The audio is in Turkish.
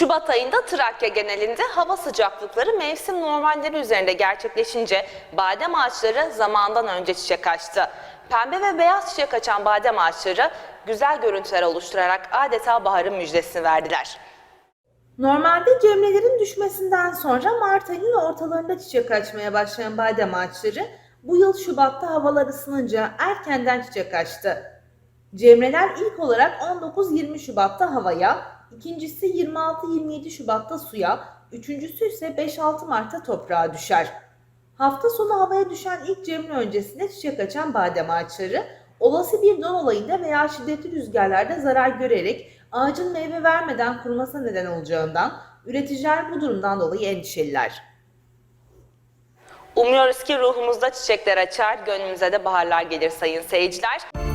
Şubat ayında Trakya genelinde hava sıcaklıkları mevsim normalleri üzerinde gerçekleşince badem ağaçları zamandan önce çiçek açtı. Pembe ve beyaz çiçek açan badem ağaçları güzel görüntüler oluşturarak adeta baharın müjdesini verdiler. Normalde cemrelerin düşmesinden sonra Mart ayının ortalarında çiçek açmaya başlayan badem ağaçları bu yıl Şubat'ta havalar ısınınca erkenden çiçek açtı. Cemreler ilk olarak 19-20 Şubat'ta havaya, ikincisi 26-27 Şubat'ta suya, üçüncüsü ise 5-6 Mart'ta toprağa düşer. Hafta sonu havaya düşen ilk cemre öncesinde çiçek açan badem ağaçları, olası bir don olayında veya şiddetli rüzgarlarda zarar görerek ağacın meyve vermeden kurumasına neden olacağından üreticiler bu durumdan dolayı endişeliler. Umuyoruz ki ruhumuzda çiçekler açar, gönlümüze de baharlar gelir sayın seyirciler.